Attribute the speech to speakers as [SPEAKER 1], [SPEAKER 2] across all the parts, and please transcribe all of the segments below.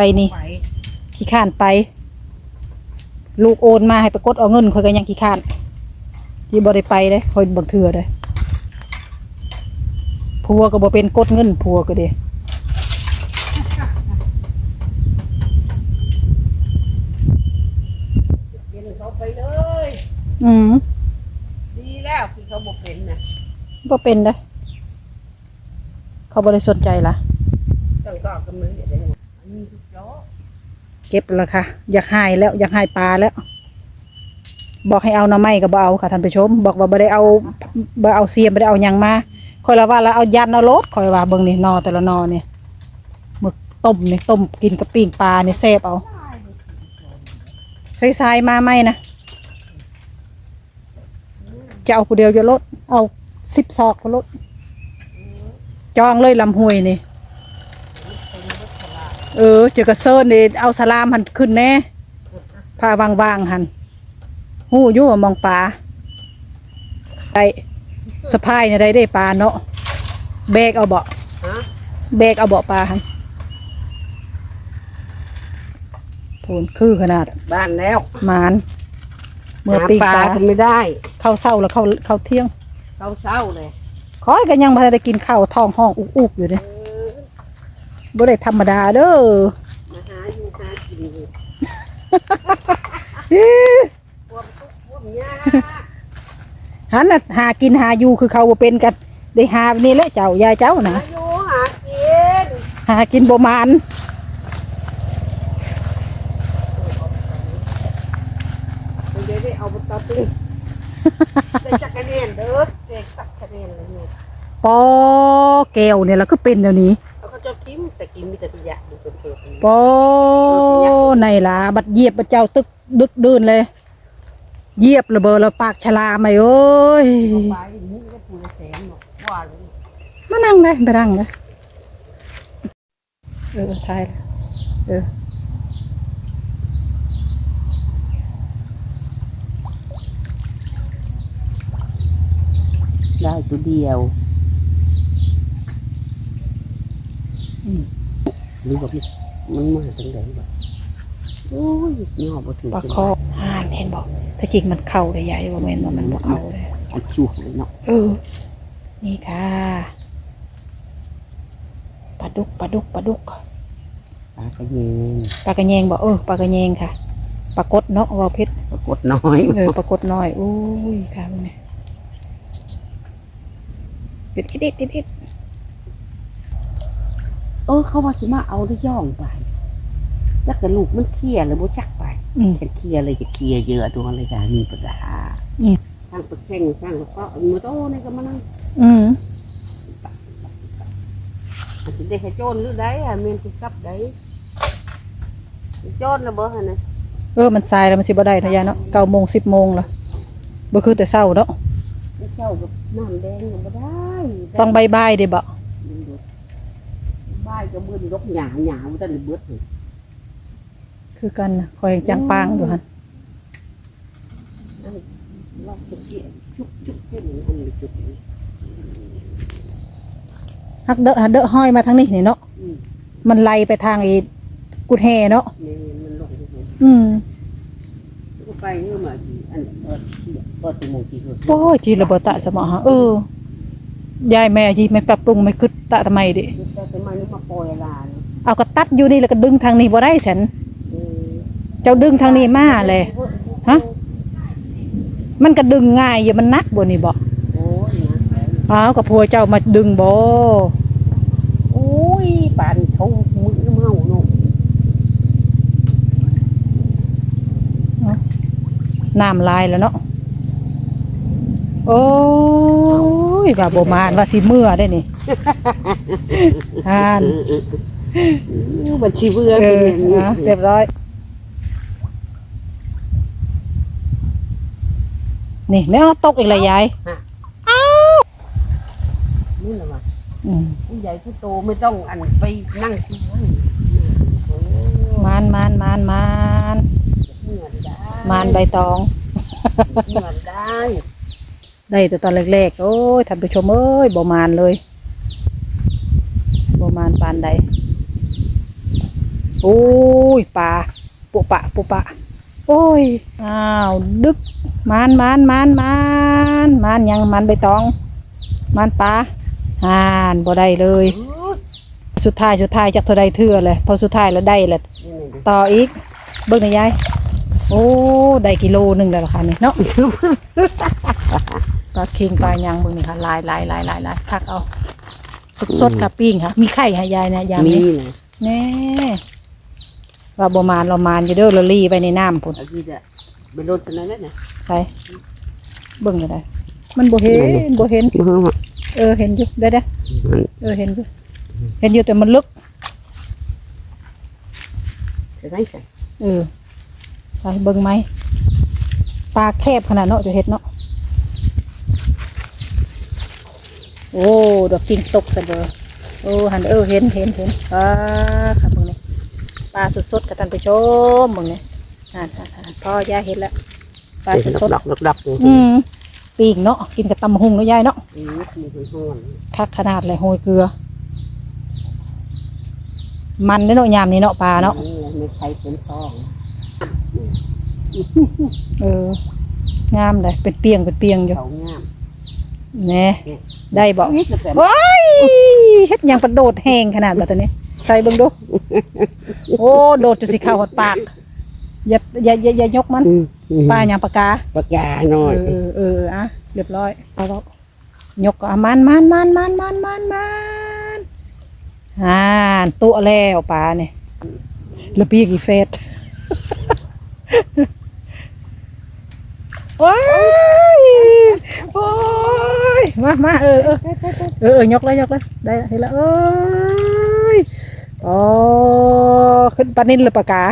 [SPEAKER 1] ไปนี่
[SPEAKER 2] ไหว
[SPEAKER 1] ขี้ข้านไป ลูกโอนมาให้ไปกดเอาเงินคอยก็ยังขี้ข้านที่บ่ได้ไปเลยคอยบังเถื่อเลยผัวก็บ่เป็นกดเงินผัวก็เด้
[SPEAKER 2] เย็นเขาไปเลย
[SPEAKER 1] อืม
[SPEAKER 2] ดีแล้วคือเขาบอกเป็นนะ
[SPEAKER 1] บ่เป็นเด้อเขาบ่ได้สนใจล่ะ
[SPEAKER 2] ต้องก็กำมืออย่างนี้อันนี้ทุกโจ๊ะ
[SPEAKER 1] เก็บแล้วค่ะ อยากหายแล้วอยากหายปลาแล้ว บอกให้เอาหน่อไม้ก็บ่เอาค่ะท่านผู้ชม บอกว่าบ่ได้เอาบ่เอาเสียมบ่ได้เอาหยังมาคอยละว่าแล้วเอายันเอารถคอยว่าเบิ่งนี่นอแต่ละนอนี่หมึกต้มนี่ต้มกินกับปิ้งปลาเนี่ยแซ่บเอาใส่ทรายมาไหมนะจะเอาผู้เดียวจะลดเอาสิบซอกก็ลดจองเลยลำห้วยนี่ เออเจอกระเซินนี่เอาสลามหันขึ้นแน่พาวางวางๆหันหูอยู่ว่ามองปลาได้สะพายเนี่ยได้ได้ปลาเนาะแบกเอาเบาะ
[SPEAKER 2] ฮะ
[SPEAKER 1] แบกเอาเบาะปลาหันโผนคือขนาด
[SPEAKER 2] บ้านแล้ว
[SPEAKER 1] หมานเมื่อ
[SPEAKER 2] หา
[SPEAKER 1] ปีก
[SPEAKER 2] ปลา
[SPEAKER 1] ปลา
[SPEAKER 2] ก็ไม่ได้
[SPEAKER 1] เข้าเศร้าแล้วเข้าเข้าเที่ยง
[SPEAKER 2] เขาเศร้าเลย
[SPEAKER 1] คอยกันยังไม่ได้กินข้าวท้องห้องอุกๆอยู่เนี่ย
[SPEAKER 2] เออ
[SPEAKER 1] บ่ได้ธรรมดาเด้อ
[SPEAKER 2] มาหาอยู่หากินอยู่
[SPEAKER 1] อิ๊ะ
[SPEAKER 2] พวกทุกพวกยา
[SPEAKER 1] หันน่ะหากินหาอยู่คือเขาบ่เป็นกัน ได้หาแบบนี่แหละเจ้ายายเจ้านะ
[SPEAKER 2] หาอยู่หากิน
[SPEAKER 1] หากินบ่มาน
[SPEAKER 2] เดี๋ยวได้เอาไปตัดตีได้จักคะแนนเด้อเด็กตักคะแนนเลยนี่
[SPEAKER 1] ปอแก้วเนี่ยแล้วก็เป็นเดี๋ยวนี้
[SPEAKER 2] เขาก็จะกินแต่กินมีแต่ตัวอยางดูเป็นตัวเป็น
[SPEAKER 1] ปอในล่ะบัดเหยียบบัดเจ้าตึกดึกดื่นเลยเหยียบระเบิดแล้วปากฉลามไปโอ้ย
[SPEAKER 2] ไปนี่ก็ปูละแสนหมดว่าเลย
[SPEAKER 1] มานั่งเลยไปนั่งเลยเออทายเออ
[SPEAKER 2] ได้ตัวเดียว รือว่ามันมาจังไดวะโอ้ยย่อบ่ถึง
[SPEAKER 1] ปลาคอห่านเห็นบอกถ้าจริงมันเข้าได้ใหญ่บ่แม่นว่ามันบ่เข้าเลย
[SPEAKER 2] มันชุกเลยเนาะ
[SPEAKER 1] เออ นี่ค่ะปลาดุกปลาดุกปลาดุก
[SPEAKER 2] ปลากระเยง
[SPEAKER 1] ปลากระแยงบอกเออปลากระแยงค่ะปลากดเนาะว่าเพชร
[SPEAKER 2] ปรากฏน้อย
[SPEAKER 1] เออปลากดน้อยอุ้ยค่ะมึงเนี่ยอิดอิดอิดอิดอิด
[SPEAKER 2] เออเขาว่าสิมาเอาได้ย่องไปจักกระลูกมันเคลียร์เลยบ่จักไป
[SPEAKER 1] อืม
[SPEAKER 2] ฉันเคลียร์เลยจะเคลียร์เยอะตัวอะไรกันมีปัญหา
[SPEAKER 1] อืม
[SPEAKER 2] สร้างปลาแข่งสร้างแล้วก็เอามือโตนี่ก็มานั่ง
[SPEAKER 1] อืม
[SPEAKER 2] อาจจะได้ให้โจรหรือได้อะเมนสิกลับได้โจรนะเบอร์หั่นนะ
[SPEAKER 1] เออมันทรายแล้วมันสิบ่ได้ทะยาเนาะเก้าโมงสิบโมงละบ่คือแต่เช้าเนาะ
[SPEAKER 2] ไม่เจ้ากับน้ำแดงก็บ่ได้
[SPEAKER 1] ต้องบายบายเด้บ่
[SPEAKER 2] บ้ายก็เบื่อดอกหยาหยามันจะเบิดเลย
[SPEAKER 1] คือกันนะคอยจังปางอยู่หั่น
[SPEAKER 2] ลอกตะเกียบชุบชุบให้มันอันนี้ชุบนี่
[SPEAKER 1] ฮักเดอะฮักเดอะห้อยมาทางนี้นี่เนาะ
[SPEAKER 2] อืม
[SPEAKER 1] มันไล่ไปทางไอ้กุดแฮเนาะ
[SPEAKER 2] นี่มันลงไปเลย
[SPEAKER 1] อืม
[SPEAKER 2] ก็ไปเมื่อมาทีอันเปิดเปิดตัวโมงกี่คน
[SPEAKER 1] โอ้ยจีระเบิดตะสมอฮะเออ ยายแม่จีไม่ปรับปรุงไม่คึดตะทำไมดิ
[SPEAKER 2] แต่ทำไมนี่มาปล่อยลาน
[SPEAKER 1] เอากระตัดอยู่นี่แล้วก็ดึงทางนี้บ่ได้ฉัน
[SPEAKER 2] เออ
[SPEAKER 1] เจ้าดึงทางนี้มาเลย ฮะ มันก็ดึงง่ายอยู่มันนักบ่นี่บ่
[SPEAKER 2] โอ้ยนะแสน
[SPEAKER 1] อ้าวกับพัวเจ้ามาดึงบ่
[SPEAKER 2] โอ้ยป่านเขามือเมาเนาะ
[SPEAKER 1] น้ำลายแล้วเนาะ โอ้ยว่าบ่มานว่าสิเมื่อได้นี่ทาน
[SPEAKER 2] เออบัญชีเบื่อ
[SPEAKER 1] เอ
[SPEAKER 2] เป็น
[SPEAKER 1] อ
[SPEAKER 2] อย่างนี้
[SPEAKER 1] นะเรียบร้อย นี่แม่เอาตกอีกแล้วยาย
[SPEAKER 2] นี่แหละว่ะ
[SPEAKER 1] อืม
[SPEAKER 2] ผู้ใหญ่ผู้โตไม่ต้องอันไปนั่งที่ไว้โอ้
[SPEAKER 1] มานมานมานมาน
[SPEAKER 2] เหมือนได้
[SPEAKER 1] มานใบตอง
[SPEAKER 2] เหมือนได้
[SPEAKER 1] ได้แต่ตอนแรกๆ โอ้ยท่านผู้ชมเอ้ยบ่มานเลยบ่มานปานใด โอ้ยปลาปุปะปุปะ โอ้ย อ้าว ดึกมานมานมานมานมานยังมันใบตองมานปลาอ่านบ่ได้เลย สุดท้ายสุดท้ายจักเท่าใดเทื่อเลยพอสุดท้ายแล้วได้แหละต่ออีก เบิ่งหน่อยยาย โอ้ ได้กิโลหนึงแล้วล่ะค่ะนี่เนาะ ปลาเค็งปลายังเบิ่งนี่ค่ะลายลายลายลายลายคักเอา สดสดๆค่ะปิ้งค่ะ มีไข่ค่ะยายนะยาม
[SPEAKER 2] มี
[SPEAKER 1] นี้
[SPEAKER 2] นะ
[SPEAKER 1] แน่ว่าบ่มานเรามานอยู่เด้อเราลีไปในน้ำพุ่น
[SPEAKER 2] เอาที่จะไปรถตัวนั้นแหละนะ
[SPEAKER 1] ใช่เบิ่งก็ได้มันบ่เห็นบ่เห็น
[SPEAKER 2] มือมา
[SPEAKER 1] เออเห็นอยู่ได้ได้
[SPEAKER 2] มัน
[SPEAKER 1] เออเห็นอยู่เห็นอยู่แต่มันลึก
[SPEAKER 2] จะได้ใส่
[SPEAKER 1] เออใช่เบิ่งไหมปลาแคบขนาดเนาะจะเห็ดเนาะ โอ้ ดอกกิ่งตกซะเบอโอ้หันเออเห็นเห็นเห็นปลาค่ะมึงนี่ปลาสดๆกับท่านผู้ชมมึงนี่อ่านอ่านอ่านพ่อย่าเห็นแล้วปลา
[SPEAKER 2] เป็น
[SPEAKER 1] สด
[SPEAKER 2] ดอกดอกดอกอยู่
[SPEAKER 1] ๆอืมปีกเนาะกินกับตำหุงเนาะยายเนาะ
[SPEAKER 2] อืมมีคนห้อน
[SPEAKER 1] คักขนาดเลยโหยเกลือ มันได้อเนาะยามนี้เนาะปลาเนาะ
[SPEAKER 2] ไม่ใช่เป็นทอง
[SPEAKER 1] เอองามเลยเป็นเปียงเป็นเปียงอยู่
[SPEAKER 2] เขางาม
[SPEAKER 1] แหน่ ได้บอก
[SPEAKER 2] นี่ก็แบบ
[SPEAKER 1] ว้ายเฮ็ดหยังประโดดแห้งขนาดแบบนี้ ใส่เบิ่งดู โอ้โดดจนสิเข้าหดปาก อย่าอย่าอย่าอย่ายกมัน
[SPEAKER 2] อืม
[SPEAKER 1] ปลาหยังปากกา
[SPEAKER 2] ปากกาหน่อย
[SPEAKER 1] เออเออเอออะเรียบร้อยเอาแล้วยกก็เอามันมันมันมันมันมันมันอ่าตัวแล้วปลาเนี่ยแล้วปีกี่เฟส โอ้ยโอ้ยมามาเออเออเออเออยกเลยยกเลยได้ละเห็นแล้วเอ้ยอ๋อขึ้นปลานิ่นหรือปลากา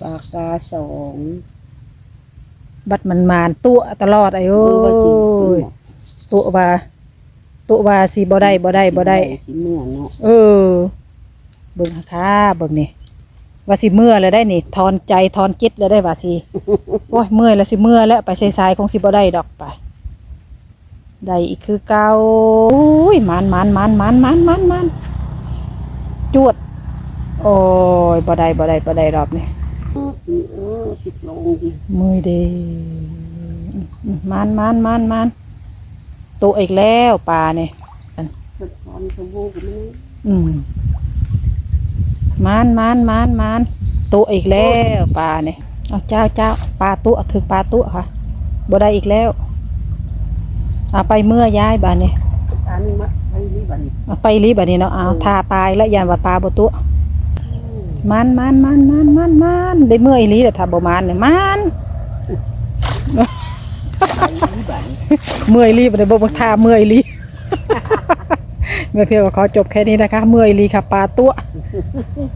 [SPEAKER 2] ปากกาสอง
[SPEAKER 1] บัดมันมานตัวตลอดไอ้โอ้
[SPEAKER 2] ว่าสิ
[SPEAKER 1] ยตัวว่าตัวว่าสิบ่ได้บ่ได้บ่ได้
[SPEAKER 2] สิเมื่อเนาะ
[SPEAKER 1] เออเบิ่งค่ะเบิ่งนี่ ว่าสิเมื่อแล้วได้นี่ทอนใจทอนจิตแล้วได้ว่าสิโอ้ยเมื่อยแล้วสิเมื่อแล้วไปใสๆคงสิบ่ได้ดอกไปได้อีกคือเก่าโอ้ยมันมันมันมันมันมันมันจวด โอ้ยบ่ได้บ่ได้บ่ได้รอบนี้
[SPEAKER 2] เออเออติดลงดิ
[SPEAKER 1] มือเดมันมันมันมันตัวอีกแล้วปลาเนี่ย
[SPEAKER 2] สะท้อน สบู่กันไหม
[SPEAKER 1] อืมมันมันมันมันตัวอีกแล้วปลาเนี่ยเอาเจ้าเจ้าปลาตัวถึงปลาตัวค่ะบ่ได้อีกแล้วเอาไปเมื่อย้ายบานเนี่ย
[SPEAKER 2] อันนี้มัดไว้นี่บัดนี้
[SPEAKER 1] เอาไปรีบานนี้เนาะเอาทาปลายแล้วยันว่าปลาบ่ตัวมันมันมันมันมันมันได้เมื่ออีหลีแต่ถ้าบ่มันเนี่ยมัน
[SPEAKER 2] ไปนี่บัดนี้
[SPEAKER 1] เมื่อยรีบเลยบอกท่าเมื่อยรีเมื่อเพียงก็ขอจบแค่นี้นะคะ เมื่อยรีค่ะปลาตัว Uh.